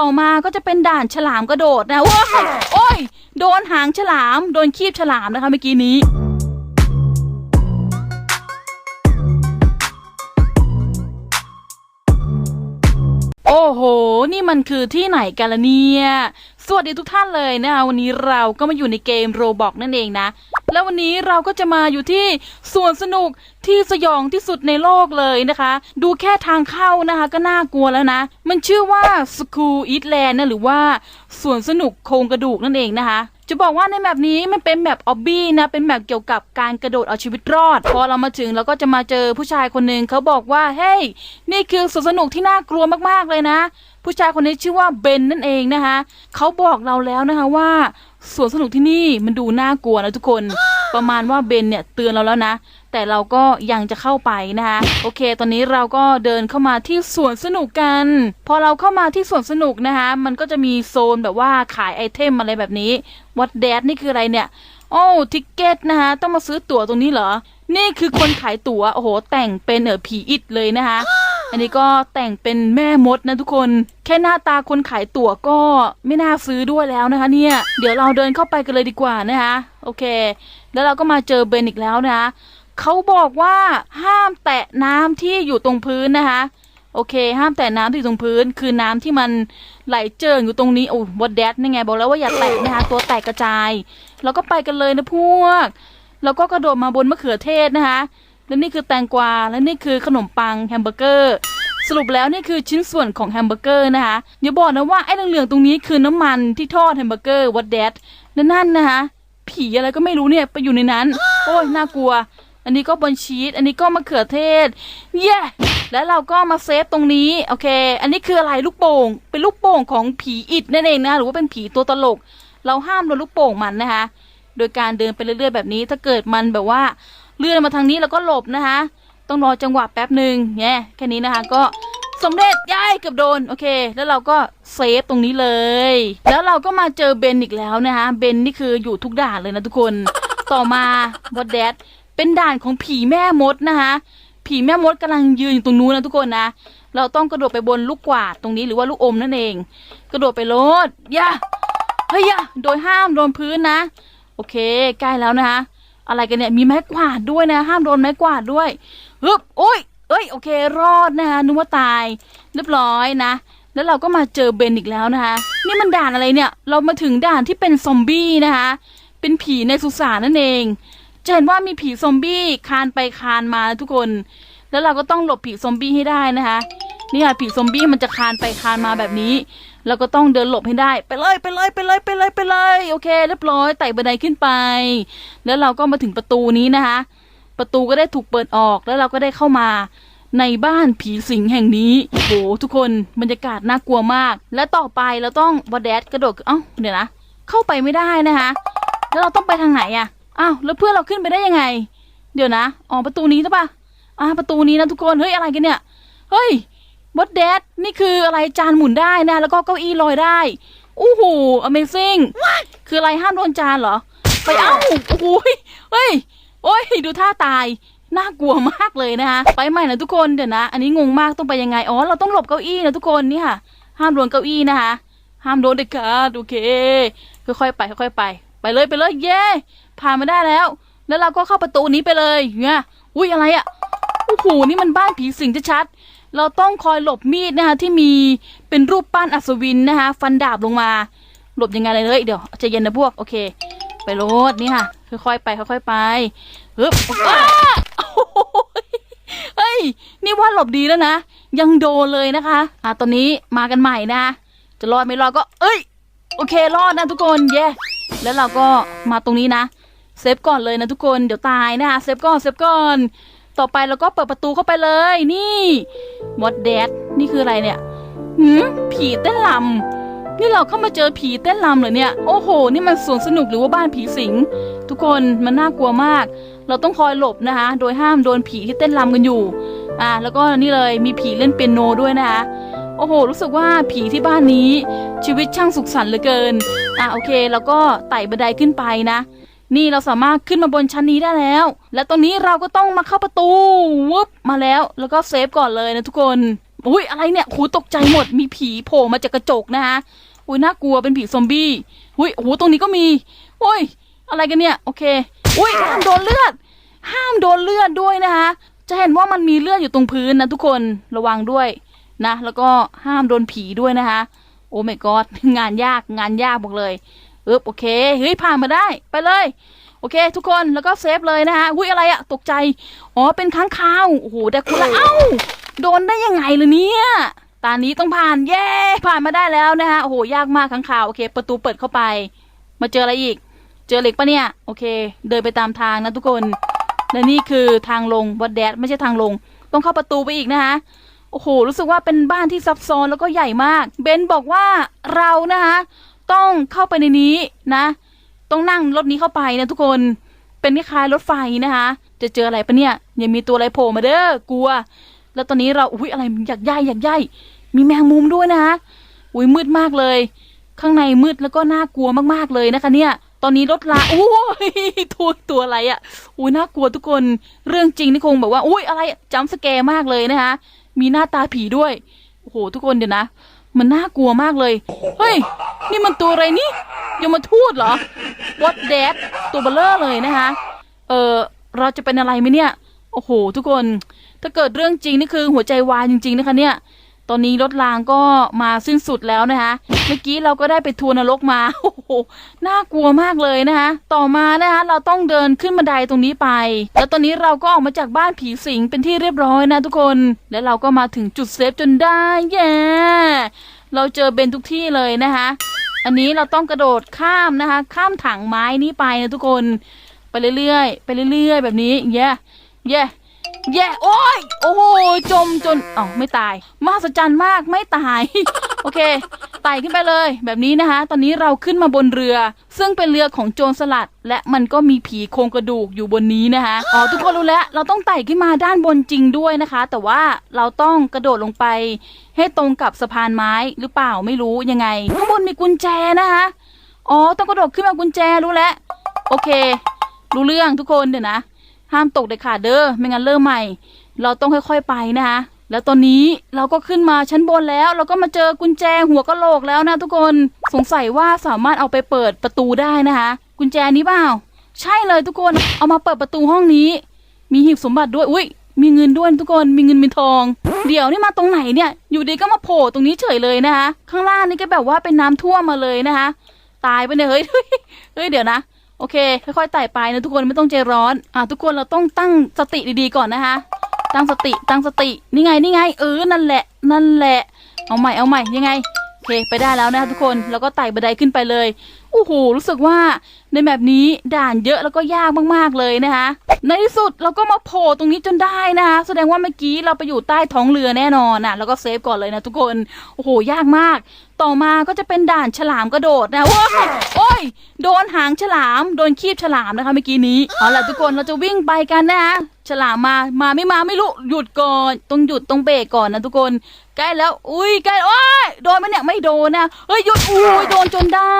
ต่อมาก็จะเป็นด่านฉลามกระโดดนะว้าโอ้ย โดนหางฉลาม โดนคีบฉลามนะคะเมื่อกี้นี้ โอ้โห นี่มันคือที่ไหนกันละเนี่ย สวัสดีทุกท่านเลยนะคะวันนี้เราก็มาอยู่ในเกมโรบอกนั่นเองนะ แล้ววันนี้เราก็จะมาอยู่ที่สวนสนุกที่สยองที่สุดในโลกเลยนะคะ ดูแค่ทางเข้านะคะก็น่ากลัวแล้วนะ มันชื่อว่า School Eat Land นะหรือว่าสวนสนุกโครงกระดูกนั่นเองนะคะ จะบอกว่าในแบบนี้มันเป็นแบบออบบี้นะ เป็นแบบเกี่ยวกับการกระโดดเอาชีวิตรอด พอเรามาถึงเราก็จะมาเจอผู้ชายคนหนึ่งเขาบอกว่า เฮ้ย นี่คือสวนสนุกที่น่ากลัวมากๆเลยนะ ผู้ชายคนนี้ชื่อว่าเบนนั่นเองนะคะ เขาบอกเราแล้วนะคะว่าสวนสนุกที่นี่มันดูน่ากลัวนะทุกคน ประมาณว่าเบนเนี่ยเตือนเราแล้วนะ แต่เราก็ยังจะเข้าไปนะคะ โอเค ตอนนี้เราก็เดินเข้ามาที่สวนสนุกกัน พอเราเข้ามาที่สวนสนุกนะคะ มันก็จะมีโซนแบบว่าขายไอเทมอะไรแบบนี้ วัดแดดนี่คืออะไรเนี่ย โอ้ทิกเก็ตนะคะ ต้องมาซื้อตั๋วตรงนี้เหรอ นี่คือคนขายตั๋ว โอ้โห แต่งเป็นเออผีอิดเลยนะคะ อันนี้ก็แต่งเป็นแม่มดนะทุกคน แค่หน้าตาคนขายตั๋วก็ไม่น่าซื้อด้วยแล้วนะคะ เนี่ย เดี๋ยวเราเดินเข้าไปกันเลยดีกว่านะคะ โอเค แล้วเราก็มาเจอเบนอีกแล้วนะคะเขาบอกว่าห้ามแตะน้ำที่อยู่ตรงพื้นนะคะ โอเค ห้ามแตะน้ำที่อยู่ตรงพื้น คือน้ำที่มันไหลเจิ่งอยู่ตรงนี้ โอ้วัดแดดนี่ไง บอกแล้วว่าอย่าแตะนะคะ ตัวแตกกระจายเราก็ไปกันเลยนะพวก แล้วก็กระโดดมาบนมะเขือเทศนะคะ และนี่คือแตงกวา และนี่คือขนมปังแฮมเบอร์เกอร์ สรุปแล้วนี่คือชิ้นส่วนของแฮมเบอร์เกอร์นะคะอย่าบอกนะว่าไอ้เหลืองๆตรงนี้คือน้ำมันที่ทอดแฮมเบอร์เกอร์วัดแดดนั่นนะคะ ผีอะไรก็ไม่รู้เนี่ยไปอยู่ในนั้น โอ้ยน่ากลัว อันนี้ก็บนชีสอันนี้ก็มะเขือเทศ เย้แล้วเราก็มาเซฟตรงนี้ โอเค อันนี้คืออะไรลูกโป่ง เป็นลูกโป่งของผีอิดนั่นเองนะ หรือว่าเป็นผีตัวตลก เราห้ามโดนลูกโป่งมันนะคะ โดยการเดินไปเรื่อยๆแบบนี้ ถ้าเกิดมันแบบว่าเลื่อนมาทางนี้แล้วก็หลบนะคะ ต้องรอจังหวะแป๊บหนึ่งเนี่ยแค่นี้นะคะ ก็สำเร็จย้ายเกือบโดน โอเค แล้วเราก็เซฟตรงนี้เลย แล้วเราก็มาเจอเบนอีกแล้วนะคะ เบนนี่คืออยู่ทุกด่านเลยนะทุกคน ต่อมาบอดแดด เป็นด่านของผีแม่มดนะคะผีแม่มดกำลังยืนอยู่ตรงนู้นนะทุกคนนะ เราต้องกระโดดไปบนลูกกวาดตรงนี้หรือว่าลูกอมนั่นเอง กระโดดไปโลดอย่าเฮ้ยอย่าโดยห้ามโดนพื้นนะ โอเคใกล้แล้วนะคะอะไรกันเนี่ยมีไม้กวาดด้วยนะ ห้ามโดนไม้กวาดด้วยฮึบโอ้ยเอ้ยโอเค รอดนะคะนึกว่าตาย เรียบร้อยนะ แล้วเราก็มาเจอเบนอีกแล้วนะคะนี่มันด่านอะไรเนี่ย เรามาถึงด่านที่เป็นซอมบี้นะคะเป็นผีในสุสานนั่นเอง จะเห็นว่ามีผีซอมบี้คานไปคานมาทุกคน แล้วเราก็ต้องหลบผีซอมบี้ให้ได้นะคะนี่ยผีซอมบี้มันจะคานไปคานมาแบบนี้ เราก็ต้องเดินหลบให้ได้ ไปเลยไปเลยไปเลยไปเลยไปเลยโอเคเรียบร้อยไต่บันไดขึ้นไป แล้วเราก็มาถึงประตูนี้นะคะ ประตูก็ได้ถูกเปิดออกแล้วเราก็ได้เข้ามาในบ้านผีสิงแห่งนี้โหทุกคนบรรยากาศน่ากลัวมาก และต่อไปเราต้องบอดแดดกระโดดเอ้าเดี๋ยวนะเข้าไปไม่ได้นะคะ แล้วเราต้องไปทางไหนอะ อ้าวแล้วเพื่อนเราขึ้นไปได้ยังไง เดี๋ยวนะอ๋อประตูนี้ใช่ปะอ่าประตูนี้นะทุกคนเฮ้ยอะไรกันเนี่ยเฮ้ยบอดแดดนี่คืออะไรจานหมุนได้นะ แล้วก็เก้าอี้ลอยได้อู้หู Amazing คืออะไรห้ามโดนจานเหรอ ไปเอ้าโอ้โหยเฮ้ยโอ้ยดูท่าตายน่ากลัวมากเลยนะคะไปใหม่นะทุกคนเดี๋ยวนะ อันนี้งงมากต้องไปยังไงอ๋อเราต้องหลบเก้าอี้นะทุกคนนี่ค่ะห้ามโดนเก้าอี้นะคะห้ามโดนเด็ดขาดโอเคค่อยๆไปค่อยๆไป ไปเลยไปเลยเย้ผ่านมาได้แล้ว แล้วเราก็เข้าประตูนี้ไปเลยเนี่ยอุ้ยอะไรอะโอ้โหนี่มันบ้านผีสิงชัดๆเราต้องคอยหลบมีดนะคะที่มีเป็นรูปปั้นอัศวินนะคะ ฟันดาบลงมา หลบยังไงเลยเลยเดี๋ยวใจเย็นนะพวกโอเค ไปโลดนี่ค่ะค่อยๆไปค่อยๆไปฮึบเฮ้ยนี่ว่าหลบดีแล้วนะยังโดนเลยนะคะ อะตอนนี้มากันใหม่นะ จะรอดไม่รอดก็ เอ้ย โอเครอดนะทุกคนเย้ แล้วเราก็มาตรงนี้นะเซฟก่อนเลยนะทุกคนเดี๋ยวตายนะคะเซฟก่อนเซฟก่อน ต่อไปเราก็เปิดประตูเข้าไปเลย นี่มดแดดนี่คืออะไรเนี่ยหืมผีเต้นลำนี่เราเข้ามาเจอผีเต้นรำเหรอเนี่ยโอ้โห นี่มันสวนสนุกหรือว่าบ้านผีสิง ทุกคนมันน่ากลัวมาก เราต้องคอยหลบนะคะ โดยห้ามโดนผีที่เต้นรำกันอยู่ อ่า แล้วก็นี่เลยมีผีเล่นเปียโนด้วยนะคะ โอ้โห รู้สึกว่าผีที่บ้านนี้ ชีวิตช่างสุขสันต์เหลือเกิน อ่าโอเค แล้วก็ไต่บันไดขึ้นไปนะ นี่เราสามารถขึ้นมาบนชั้นนี้ได้แล้ว และตรงนี้เราก็ต้องมาเข้าประตูวุบมาแล้ว แล้วก็เซฟก่อนเลยนะทุกคน อุ้ยอะไรเนี่ยโหตกใจหมด มีผีโผล่มาจากกระจกนะคะอุ้ยน่ากลัวเป็นผีซอมบี้อุ้ยโอ้โหตรงนี้ก็มีโอ้ยอะไรกันเนี่ย โอเค อุ้ยห้ามโดนเลือด ห้ามโดนเลือดด้วยนะคะจะเห็นว่ามันมีเลือดอยู่ตรงพื้นนะทุกคนระวังด้วย นะ แล้วก็ห้ามโดนผีด้วยนะคะ โอ้ไม่กอดงานยากงานยากบอกเลยเอ๊บโอเคเฮ้ยผ่านมาได้ไปเลยโอเค ทุกคนแล้วก็เซฟเลยนะคะอุ้ยอะไรอะตกใจ อ๋อเป็นค้างคาวโอ้โหแต่คุณละเอ้าโดนได้ยังไงล่ะเนี่ยตานี้ต้องผ่านเย้ผ่านมาได้แล้วนะคะโอ้โหยากมากค้างคาวโอเค ประตูเปิดเข้าไป มาเจออะไรอีก เจอเหล็กปะเนี่ยโอเค เดินไปตามทางนะทุกคนและนี่คือทางลงวัดแดดไม่ใช่ทางลง ต้องเข้าประตูไปอีกนะคะ โอ้โห รู้สึกว่าเป็นบ้านที่ซับซ้อนแล้วก็ใหญ่มาก เบนบอกว่าเรานะคะ ต้องเข้าไปในนี้นะ ต้องนั่งรถนี้เข้าไปนะทุกคน เป็นคล้ายรถไฟนะคะ จะเจออะไรปะเนี่ยยังมีตัวอะไรโผล่มาเด้อกลัว แล้วตอนนี้เราอุ้ยอะไรอยากย่ายอยากย่ายมีแมงมุมด้วยนะคะอุ้ยมืดมากเลย ข้างในมืดแล้วก็น่ากลัวมากๆเลยนะคะ เนี่ย ตอนนี้รถลาโอ้ยตัวตัวอะไรอะ่ะอุ้ยน่ากลัวทุกคน เรื่องจริงนี่คงแบบว่าอุ้ยอะไรจำสแกมากเลยนะคะ มีหน้าตาผีด้วย โอ้โห ทุกคนเดี๋ยวนะ มันน่ากลัวมากเลย เฮ้ย นี่มันตัวอะไรนี่ยมทูดเหรอวอตเดดตัวเบลเลอร์เลยนะคะ เออเราจะเป็นอะไรไหมเนี่ย โอ้โห ทุกคน ถ้าเกิดเรื่องจริงนี่คือหัวใจวายจริง ๆ นะคะเนี่ย ตอนนี้รถรางก็มาสิ้นสุดแล้วนะคะ เมื่อกี้เราก็ได้ไปทัวร์นรกมา โอ้โห น่ากลัวมากเลยนะคะ ต่อมานะคะเราต้องเดินขึ้นบันไดตรงนี้ไป แล้วตอนนี้เราก็ออกมาจากบ้านผีสิงเป็นที่เรียบร้อยนะทุกคน แล้วเราก็มาถึงจุดเซฟจนได้เย้เราเจอเบนทุกที่เลยนะคะ อันนี้เราต้องกระโดดข้ามนะคะ ข้ามถังไม้นี้ไปนะทุกคน ไปเรื่อยๆ ไปเรื่อยๆ แบบนี้เย้เย้ เย้โอ้ยโอ้โหจมจนอ๋อไม่ตายมหัศจรรย์มากไม่ตาย โอเคไต่ขึ้นไปเลย แบบนี้นะคะ ตอนนี้เราขึ้นมาบนเรือ ซึ่งเป็นเรือของโจรสลัด และมันก็มีผีโครงกระดูกอยู่บนนี้นะคะอ๋อทุกคนรู้แล้วเราต้องไต่ขึ้นมาด้านบนจริงด้วยนะคะ แต่ว่าเราต้องกระโดดลงไป ให้ตรงกับสะพานไม้หรือเปล่าไม่รู้ยังไงข้างบนมีกุญแจนะคะอ๋อต้องกระโดดขึ้นมากุญแจรู้แล้วโอเค รู้เรื่องทุกคนเดี๋ยวนะ ห้ามตกเด็ดขาดเด้อไม่งั้นเริ่มใหม่ เราต้องค่อยๆไปนะคะแล้วตอนนี้เราก็ขึ้นมาชั้นบนแล้ว เราก็มาเจอกุญแจหัวกะโหลกแล้วนะทุกคนสงสัยว่าสามารถเอาไปเปิดประตูได้นะคะ กุญแจนี้เปล่า ใช่เลยทุกคนเอามาเปิดประตูห้องนี้ มีหีบสมบัติด้วยอุ้ยมีเงินด้วยทุกคนมีเงินมีทอง เดี๋ยวนี่มาตรงไหนเนี่ย อยู่ดีก็มาโผล่ตรงนี้เฉยเลยนะคะ ข้างล่างนี่ก็แบบว่าเป็นน้ำท่วมมาเลยนะคะ ตายไปเนี่ยเฮ้ยเฮ้ยเดี๋ยวนะ โอเค ค่อยๆไต่ไปนะทุกคนไม่ต้องใจร้อนอะทุกคนเราต้องตั้งสติดีๆก่อนนะคะ ตั้งสติตั้งสตินี่ไงนี่ไง เออนั่นแหละ นั่นแหละ เอาใหม่เอาใหม่ยังไง เคไปได้แล้วนะคะทุกคนแล้วก็ไต่บันไดขึ้นไปเลยโอ้โหรู้สึกว่าในแบบนี้ด่านเยอะแล้วก็ยากมากๆเลยนะคะ ในที่สุดเราก็มาโผล่ตรงนี้จนได้นะคะแสดงว่าเมื่อกี้เราไปอยู่ใต้ท้องเรือแน่นอนนะแล้วก็เซฟก่อนเลยนะทุกคนโอ้โหยากมาก ต่อมาก็จะเป็นด่านฉลามกระโดดนะว้ายโอ้ยโดนหางฉลามโดนคีบฉลามนะคะเมื่อกี้นี้เอาล่ะทุกคนเราจะวิ่งไปกันนะคะฉลามมามาไม่มาไม่รู้หยุดก่อนต้องหยุดต้องเบรกก่อนนะทุกคน ใกล้แล้วอุ้ยใกล้โอ้ยโดนไหมเนี่ยไม่โดนนะเฮ้ยหยุดอุ้ยโดนจนได้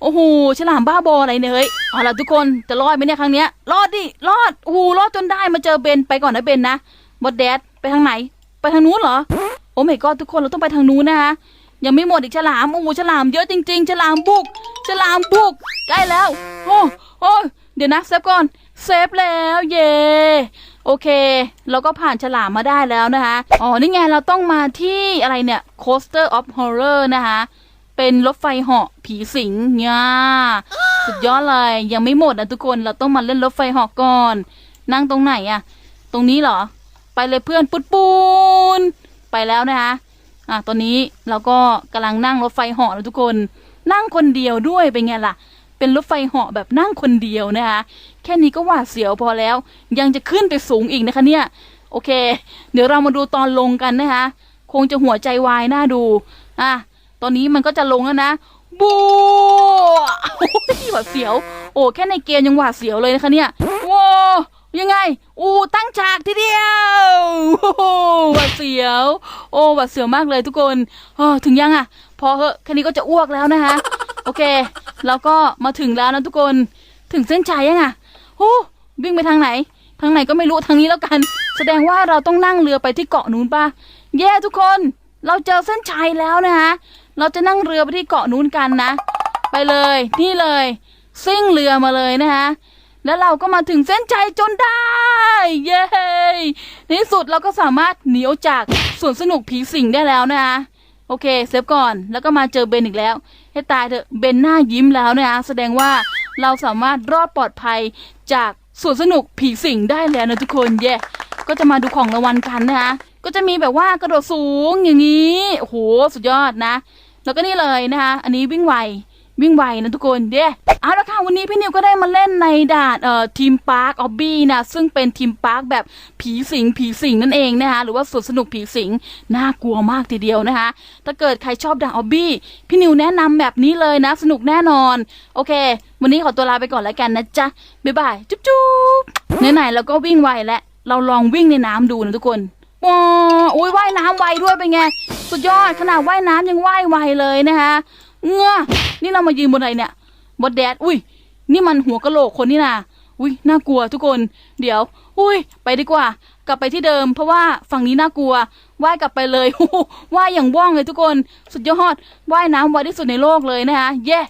โอ้โหฉลามบ้าบออะไรเนี่ยเฮ้ยเอาล่ะทุกคนจะรอดไหมเนี่ยครั้งเนี้ยรอดดิรอดโอ้โหรอดจนได้มาเจอเบนไปก่อนนะเบนนะบดแดดไปทางไหน ไปทางนู้นเหรอโอ้ไม่ก็ทุกคนเราต้องไปทางนู้นนะคะยังไม่หมดอีกฉลามโอ้โหฉลามเยอะจริง ๆ ฉลามบุก ฉลามบุกใกล้แล้ว โอ้โอ้เดี๋ยวนะเซฟก่อนเซฟแล้วเย่ โอเค เราก็ผ่านฉลามมาได้แล้วนะคะ อ๋อ นี่ไงเราต้องมาที่อะไรเนี่ย Coaster of Horror นะคะ เป็นรถไฟเหาะผีสิงเนี่ยสุดยอดเลย ยังไม่หมดนะทุกคน เราต้องมาเล่นรถไฟเหาะก่อน นั่งตรงไหนอะตรงนี้เหรอ ไปเลยเพื่อนปุดปูน ไปแล้วนะคะ อะ ตอนนี้เราก็กำลังนั่งรถไฟเหาะแล้วทุกคน นั่งคนเดียวด้วยเป็นไงล่ะ เป็นรถไฟเหาะแบบนั่งคนเดียวนะคะ แค่นี้ก็หวาดเสียวพอแล้ว ยังจะขึ้นไปสูงอีกนะคะเนี่ย โอเค เดี๋ยวเรามาดูตอนลงกันนะคะ คงจะหัวใจวายน่าดู อะ ตอนนี้มันก็จะลงแล้วนะ บูโอ้ยหวาดเสียว โอ้ แค่ในเกมยังหวาดเสียวเลยนะคะเนี่ยว้าวยังไง อูตั้งฉากทีเดียว โอ้โหหวาดเสียว โอ้หวาดเสียวมากเลยทุกคน เออถึงยังอะ พอเหอะ แค่นี้ก็จะอ้วกแล้วนะคะ โอเคแล้วก็มาถึงแล้วนะทุกคนถึงเส้นชัยยังอะโอ้วิ่งไปทางไหน ทางไหนก็ไม่รู้ทางนี้แล้วกัน แสดงว่าเราต้องนั่งเรือไปที่เกาะนู้นป่ะเย้ทุกคนเราเจอเส้นชัยแล้วนะคะเราจะนั่งเรือไปที่เกาะนู้นกันนะ ไปเลยนี่เลยซิ่งเรือมาเลยนะคะแล้วเราก็มาถึงเส้นชัยจนได้ เย้ในที่สุดเราก็สามารถหนีออกจากสวนสนุกผีสิงได้แล้วนะคะโอเคเซฟก่อนแล้วก็มาเจอเบนอีกแล้ว ให้ตายเถอะเบนหน้ายิ้มแล้วนะคะแสดงว่าเราสามารถรอดปลอดภัยจากสวนสนุกผีสิงได้แล้วนะทุกคนเย่ก็จะมาดูของรางวัลกันนะคะก็จะมีแบบว่ากระโดดสูงอย่างนี้โอ้โหสุดยอดนะ แล้วก็นี่เลยนะคะอันนี้วิ่งไว วิ่งไวนะทุกคนเด้เอาละค่ะวันนี้พี่นิวก็ได้มาเล่นในด่านเอ่อทีมพาร์คออบบี้นะซึ่งเป็นทีมพาร์คแบบผีสิงผีสิงนั่นเองนะคะหรือว่าสวนสนุกผีสิงน่ากลัวมากทีเดียวนะคะ ถ้าเกิดใครชอบด่านออบบี้พี่นิวแนะนำแบบนี้เลยนะ สนุกแน่นอน โอเค วันนี้ขอตัวลาไปก่อนแล้วกันนะจ๊ะบ๊ายบายจุ๊บจุ๊บไหนๆเราก็วิ่งไวแล้วเราลองวิ่งในน้ำดูนะทุกคนว้าโอ้ยว่ายน้ำไวด้วยเป็นไง สุดยอดขนาดว่ายน้ำยังว่ายไวเลยนะคะ เงือนี่เรามายืนบนอะไรเนี่ยบนแดด อุ้ย นี่มันหัวกะโหลกคนนี่นาอุ้ยน่ากลัวทุกคน เดี๋ยว อุ้ย ไปดีกว่า กลับไปที่เดิม เพราะว่าฝั่งนี้น่ากลัว ว่ายกลับไปเลยว่ายอย่างว่องเลยทุกคน สุดยอด ว่ายน้ำไวที่สุดในโลกเลยนะคะเย้